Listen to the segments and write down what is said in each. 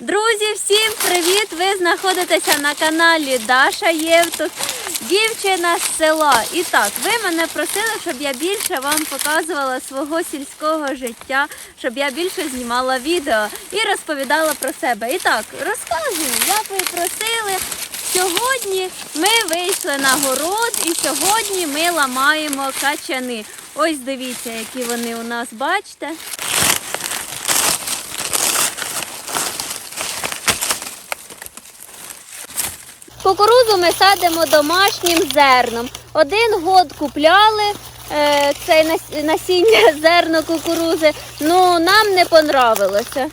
Друзі, всім привіт! Ви знаходитеся на каналі Даша Євтух, дівчина з села. І так, ви мене просили, щоб я більше вам показувала свого сільського життя, щоб я більше знімала відео і розповідала про себе. І так, розказую, як ви просили. Сьогодні ми вийшли на город і сьогодні ми ламаємо качани. Ось дивіться, які вони у нас, бачите. Кукурузу ми садимо домашнім зерном. Один год купляли е, це насіння зерно кукурузи, ну нам не понравилося.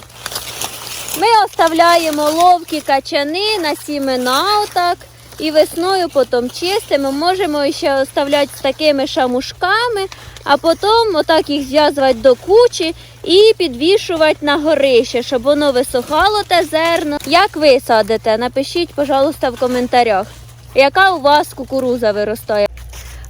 Ми оставляємо ловкі качани на сімена отак. І весною потім чистимо. Можемо ще оставляти такими шамушками, а потім отак їх зв'язувати до кучі і підвішувати на горище, щоб воно висохало те зерно. Як ви садите? Напишіть, пожалуйста, в коментарях, яка у вас кукуруза виростає.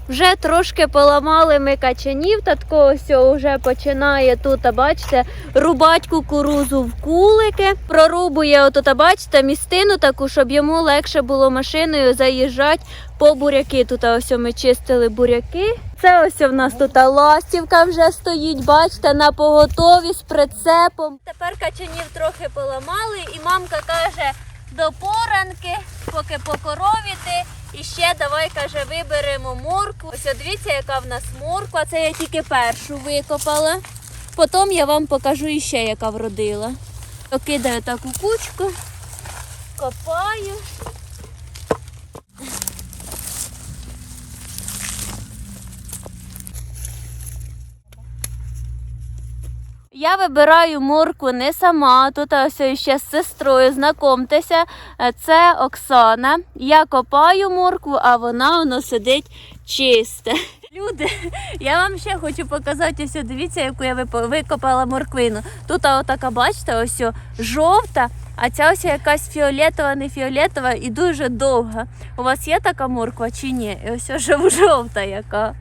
Вже трошки поламали ми качанів, татко ось вже починає тут, бачите, рубати кукурузу в кулики. Прорубує отут, бачите, містину таку, щоб йому легше було машиною заїжджати по буряки. Тут ось ми чистили буряки. Це ось в нас тут ластівка вже стоїть, бачите, на поготові з прицепом. Тепер качанів трохи поламали, і мамка каже, до поранки, поки покоровіти. І ще давай каже, виберемо моркву. Ось дивіться, яка в нас морква. Це я тільки першу викопала. Потім я вам покажу іще, яка вродила. Кидаю таку кучку, копаю. Я вибираю морку не сама, тут ось ще з сестрою знакомтеся. Е, Це Оксана. Я копаю моркву, а вона воно сидить чисте. Люди, я вам ще хочу показати, ось дивіться, яку я викопала морквину. Тут отака, бачите, ось жовта, а ця ось якась фіолетова, не фіолетова і дуже довга. У вас є така морква чи ні? І ось о, жовта яка.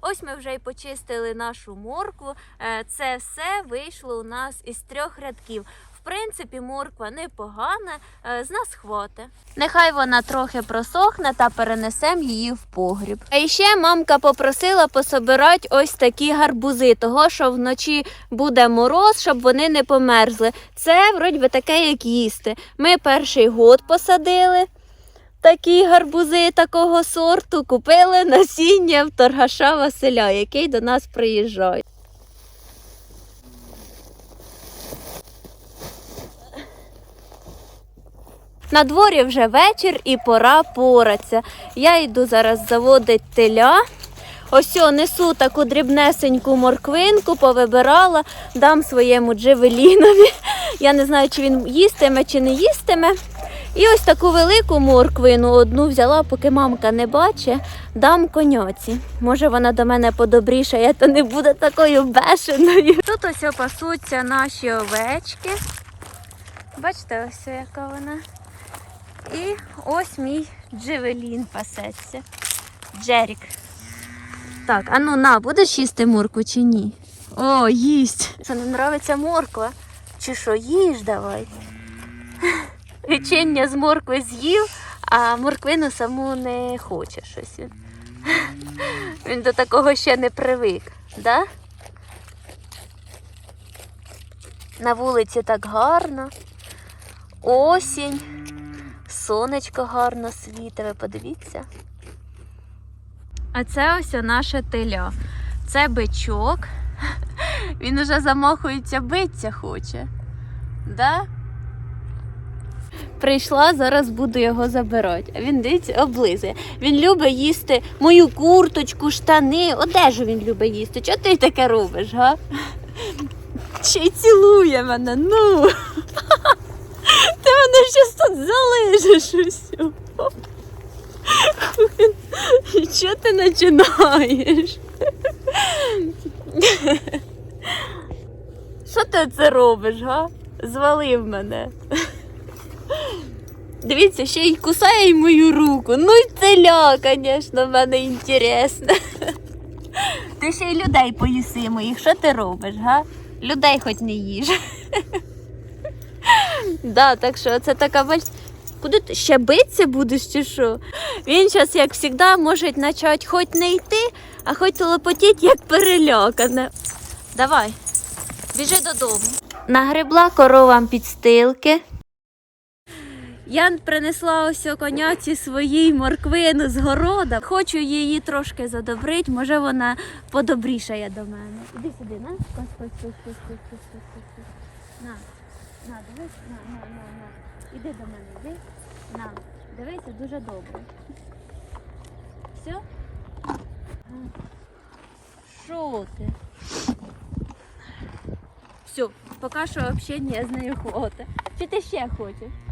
Ось ми вже й почистили нашу моркву. Е, Це все вийшло у нас із трьох рядків. В принципі, морква непогана, е, з нас хвате. Нехай вона трохи просохне та перенесемо її в погріб. А ще мамка попросила пособирати ось такі гарбузи, того що вночі буде мороз, щоб вони не померзли. Це вроді таке, як їсти. Ми перший год посадили такі гарбузи такого сорту купили насіння в торгаша Василя, який до нас приїжджає. На дворі вже вечір і пора поратися. Я йду зараз заводити теля. Ось о, несу таку дрібнесеньку морквинку, повибирала, дам своєму джевелінові. Я не знаю, чи він їстиме, чи не їстиме. І ось таку велику морквину одну взяла, поки мамка не бачить, дам коняці. Може вона до мене подобрішає, то не буде такою бешеною. Тут ось пасуться наші овечки. Бачите, ось яка вона. І ось мій джевелін пасеться. Джерік. Так, а ну на, будеш їсти моркву чи ні? О, їсть. Що не нравиться морква? Чи що, їж давай. Печення з моркви з'їв, а морквину саму не хоче щось. Він, він до такого ще не привик, да? На вулиці так гарно. Осінь. Сонечко гарно світить, ви подивіться. А це ось наше теля. Це бичок. Він уже замахується, биться хоче. Да? Прийшла, зараз буду його забирати. А він дивіться, облизує. Він любить їсти мою курточку, штани, одежу він любить їсти. Чого ти таке робиш, га? Ще й цілує мене, ну. Ти мене щас тут залишиш усю. І Що ти починаєш? Що ти це робиш, га? Звалив мене. Дивіться, ще й кусає мою руку. Ну й теля, звісно, в мене інтересне. Ти ще й людей поїси моїх. Що ти робиш, га? Людей хоч не їж. Да, так що це така бач. Куди ти ще битися будеш чи що? Він зараз, як завжди, може почати хоч не йти, а хоч телепотіти, як перелякане. Давай, біжи додому. Нагребла коровам підстилки. Я принесла ось коняці своїй морквину з города. Хочу її трошки задобрити, може вона подобрішає до мене. Іди сюди, на. На, на, дивись, на, на, на, на. Іди до мене, йди. На. Дивися, дуже добре. Все? Що ти? Все, поки що взагалі з нею хвата. Чи ти ще хочеш?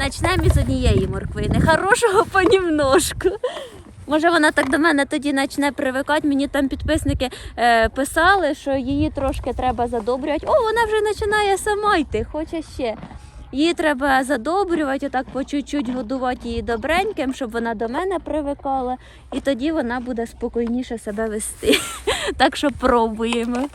Начнемо із однієї морквини. Хорошого понемножку. Може, вона так до мене тоді почне привикати. Мені там підписники е, писали, що її трошки треба задобрювати. О, вона вже починає сама йти, хоче ще. Її треба задобрювати, отак по чуть-чуть годувати її добреньким, щоб вона до мене привикала, і тоді вона буде спокійніше себе вести. Так що пробуємо.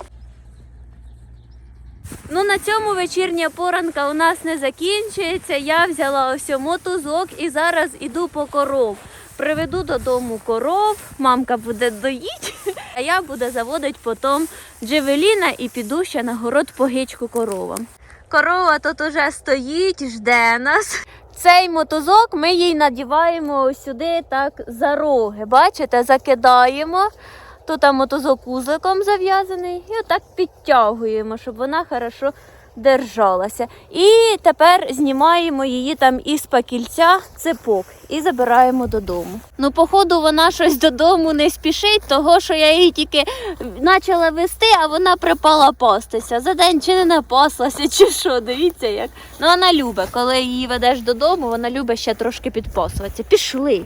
Ну, на цьому вечірня поранка у нас не закінчується. Я взяла ось мотузок і зараз іду по коров. Приведу додому коров, мамка буде доїть, а я буду заводити потім джевеліна і піду ще на город по гичку коровам. Корова тут уже стоїть, жде нас. Цей мотузок ми їй надіваємо сюди так за роги. Бачите, закидаємо. Тут там мотузок узликом зав'язаний і отак підтягуємо, щоб вона хорошо держалася. І тепер знімаємо її там із пакільця цепок і забираємо додому. Ну, походу, вона щось додому не спішить, того що я її тільки почала вести, а вона припала пастися. За день чи не напаслася, чи що, дивіться як. Ну вона любить, коли її ведеш додому, вона любить ще трошки підпасуватися. Пішли.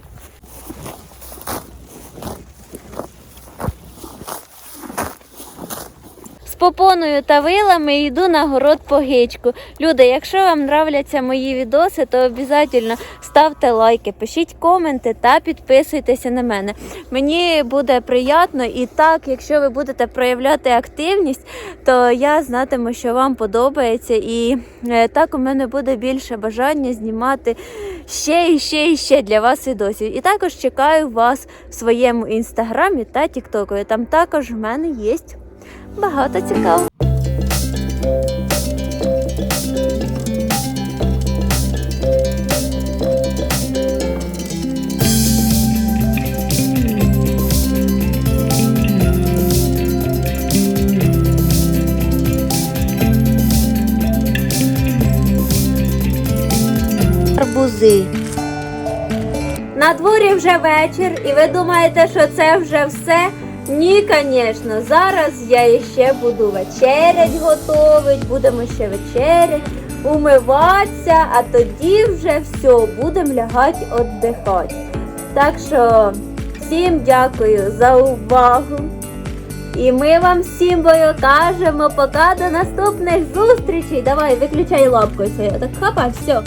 Попоною та вилами йду на город по гичку. Люди, якщо вам нравляться мої відоси, то обов'язково ставте лайки, пишіть коменти та підписуйтеся на мене. Мені буде приємно і так, якщо ви будете проявляти активність, то я знатиму, що вам подобається, і е, так у мене буде більше бажання знімати ще і ще і ще для вас відосів. І також чекаю вас в своєму інстаграмі та тіктокові. Там також в мене є багато цікавого. На дворі вже вечір, і ви думаєте, що це вже все? Ні, звісно. Зараз я ще буду вечерять готувати, будемо ще вечерять, умиватися, а тоді вже все, будемо лягати віддихати. Так що всім дякую за увагу. І ми вам всім бою кажемо пока до наступних зустрічей. Давай, виключай лапкою. Так хапа, все.